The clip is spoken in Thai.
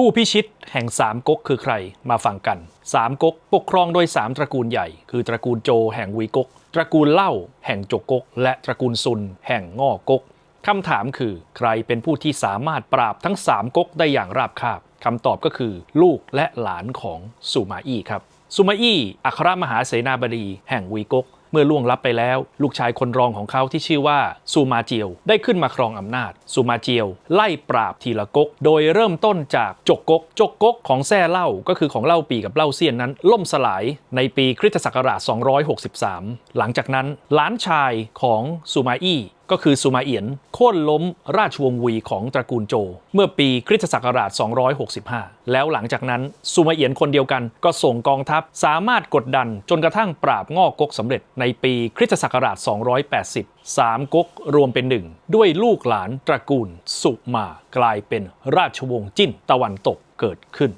ผู้พิชิตแห่งสามก๊กคือใครมาฟังกันสามก๊กปกครองโดยสามตระกูลใหญ่ คือตระกูลโจแห่งวีก๊กตระกูลเล่าแห่งจกก๊กและตระกูลซุนแห่งง่อก๊กคำถามคือ ใครเป็นผู้ที่สามารถปราบทั้งสามก๊กได้อย่างราบคาบคำตอบก็คือ ลูกและหลานของสุมาอี้ครับสุมาอี้อัครมหาเสนาบดีแห่งวีก๊ก เมื่อล่วงลับไปแล้ว ลูกชายคนรองของเขาที่ชื่อว่าซูมาเจียวได้ขึ้นมาครองอำนาจซูมาเจียว ไล่ปราบทีละก๊กโดยเริ่มต้นจากจกก๊กจกก๊กของแซ่เล่าก็คือของเล่าปีกับเล่าเซียนนั้น ล่มสลายในปีคริสตศักราช 263 หลังจากนั้นหลานชายของซูมาอี้ ก็คือซูมาเอียนโค่นล้มราชวงศ์วีของตระกูลโจ เมื่อปีคริสตศักราช 265 แล้วหลังจากนั้นซูมาเอียนคนเดียวกันก็ส่งกองทัพสามารถกดดันจนกระทั่งปราบงอกกสำเร็จในปีคริสตศักราช 280สามก๊กรวมเป็นหนึ่ง ด้วยลูกหลานตระกูลสุมากลายเป็นราชวงศ์จิ้นตะวันตกเกิดขึ้น